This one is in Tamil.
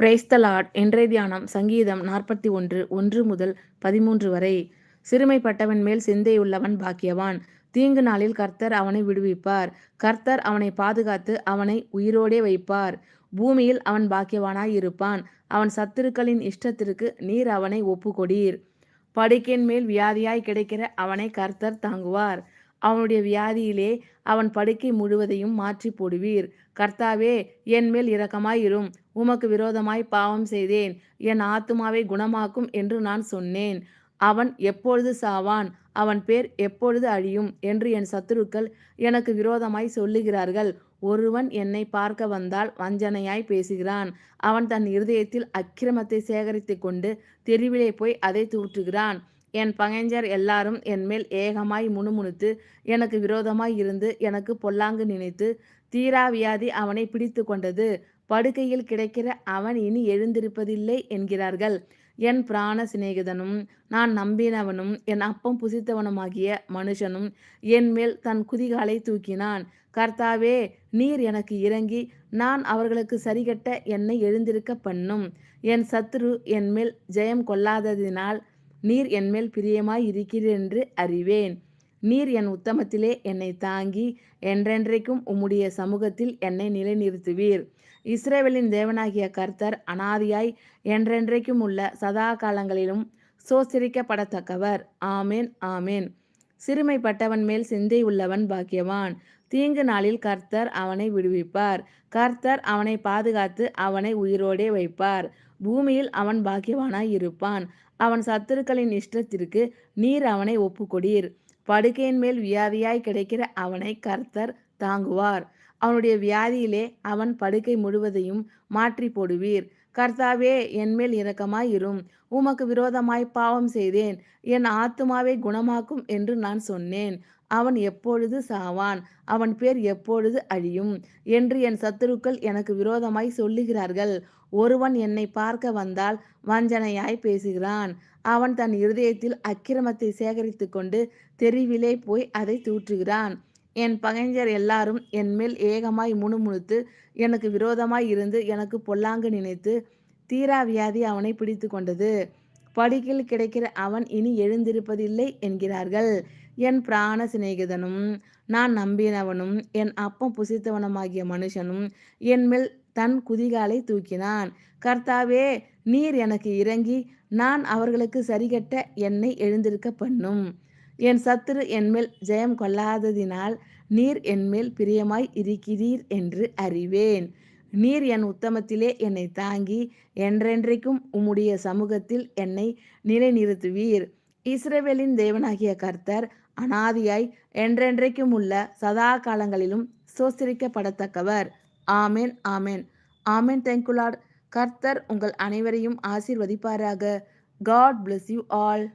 பிரேஸ்தலாட் என்றை இன்றைய தியானம் சங்கீதம் நாற்பத்தி ஒன்று ஒன்று முதல் பதிமூன்று வரை. சிறுமைப்பட்டவன் மேல் சிந்தையுள்ளவன் பாக்கியவான். தீங்கு நாளில் கர்த்தர் அவனை விடுவிப்பார். கர்த்தர் அவனை பாதுகாத்து அவனை உயிரோடே வைப்பார். பூமியில் அவன் பாக்கியவானாய் இருப்பான். அவன் சத்துருக்களின் இஷ்டத்திற்கு நீர் அவனை ஒப்புக்கொடீர். படுக்கையின் மேல் வியாதியாய் கிடைக்கிற அவனை கர்த்தர் தாங்குவார். அவனுடைய வியாதியிலே அவன் படுக்கை முழுவதையும் மாற்றி போடுவீர். கர்த்தாவே என் மேல் இரக்கமாயிரும். உமக்கு விரோதமாய் பாவம் செய்தேன். என் ஆத்துமாவை குணமாக்கும் என்று நான் சொன்னேன். அவன் எப்பொழுது சாவான்? அவன் பேர் எப்பொழுது அழியும்? என்று என் சத்துருக்கள் எனக்கு விரோதமாய் சொல்லுகிறார்கள். ஒருவன் என்னை பார்க்க வந்தால் வஞ்சனையாய் பேசுகிறான். அவன் தன் இருதயத்தில் அக்கிரமத்தை சேகரித்து கொண்டு தெருவிலே போய் அதை தூற்றுகிறான். என் பகைஞர் எல்லாரும் என்மேல் ஏகமாய் முணுமுணுத்து எனக்கு விரோதமாய் இருந்து எனக்கு பொல்லாங்கு நினைத்து தீரா வியாதி அவனை பிடித்து கொண்டது. படுக்கையில் கிடைக்கிற அவன் இனி எழுந்திருப்பதில்லை என்கிறார்கள். என் பிராண சிநேகிதனும் நான் நம்பினவனும் என் அப்பம் புசித்தவனுமாகிய மனுஷனும் என் மேல் தன் குதிகாலை தூக்கினான். கர்த்தாவே நீர் எனக்கு இறங்கி நான் அவர்களுக்கு சரிகட்ட என்னை எழுந்திருக்க பண்ணும். என் சத்துரு என் மேல் ஜெயம் கொள்ளாததினால் நீர் என்மேல் பிரியமாய் இருக்கிறீர் என்று அறிவேன். நீர் என் உத்தமத்திலே என்னை தாங்கி என்றென்றைக்கும் உம்முடைய சமூகத்தில் என்னை நிலைநிறுத்துவீர். இஸ்ரேவேலின் தேவனாகிய கர்த்தர் அனாதியாய் என்றென்றைக்கும் உள்ள சதா காலங்களிலும் சோசரிக்கப்படத்தக்கவர். ஆமேன் ஆமேன். சிறுமைப்பட்டவன் மேல் சிந்தை உள்ளவன் பாக்கியவான். தீங்கு நாளில் கர்த்தர் அவனை விடுவிப்பார். கர்த்தர் அவனை பாதுகாத்து அவனை உயிரோடே வைப்பார். பூமியில் அவன் பாக்கியவானாய் இருப்பான். அவன் சத்துருக்களின் இஷ்டத்திற்கு நீர் அவனை ஒப்புக்கொடீர். படுக்கையின் மேல் வியாதியாய் கிடைக்கிற அவனை கர்த்தர் தாங்குவார். அவனுடைய வியாதியிலே அவன் படுக்கை முழுவதையும் மாற்றி போடுவீர். கர்த்தாவே என்மேல் இரக்கமாயிரும் உமக்கு விரோதமாய் பாவம் செய்தேன். என் ஆத்துமாவை குணமாக்கும் என்று நான் சொன்னேன். அவன் எப்பொழுது சாவான்? அவன் பேர் எப்பொழுது அழியும்? என்று என் சத்துருக்கள் எனக்கு விரோதமாய் சொல்லுகிறார்கள். ஒருவன் என்னை பார்க்க வந்தால் வஞ்சனையாய் பேசுகிறான். அவன் தன் இருதயத்தில் அக்கிரமத்தை சேகரித்து கொண்டு தெருவிலே போய் அதை தூற்றுகிறான். என் பகைஞர் எல்லாரும் என் மேல் ஏகமாய் முணுமுணுத்து எனக்கு விரோதமாய் இருந்து எனக்கு பொல்லாங்கு நினைத்து தீரா வியாதி அவனை பிடித்து கொண்டது. படிக்கில் கிடைக்கிற அவன் இனி எழுந்திருப்பதில்லை என்கிறார்கள். என் பிராண சிநேகிதனும் நான் நம்பினவனும் என் அப்பம் புசித்தவனுமாகிய மனுஷனும் என் மேல் தன் குதிகாலை தூக்கினான். கர்த்தாவே நீர் எனக்கு இறங்கி நான் அவர்களுக்கு சரிகட்ட என்னை எழுந்திருக்க பண்ணும். என் சத்துரு என்மேல் ஜெயம் கொள்ளாததினால் நீர் என்மேல் பிரியமாய் இருக்கிறீர் என்று அறிவேன். நீர் என் உத்தமத்திலே என்னை தாங்கி என்றென்றைக்கும் உம்முடைய சமூகத்தில் என்னை நிலைநிறுத்துவீர். இஸ்ரேவேலின் தேவனாகிய கர்த்தர் அனாதியாய் என்றென்றைக்கும் உள்ள சதா காலங்களிலும் சோசரிக்கப்படத்தக்கவர். ஆமேன் ஆமேன். ஆமேன் தேங்க்யூ லார்ட் கர்த்தர் உங்கள் அனைவரையும் ஆசீர்வதிப்பாராக. God bless you all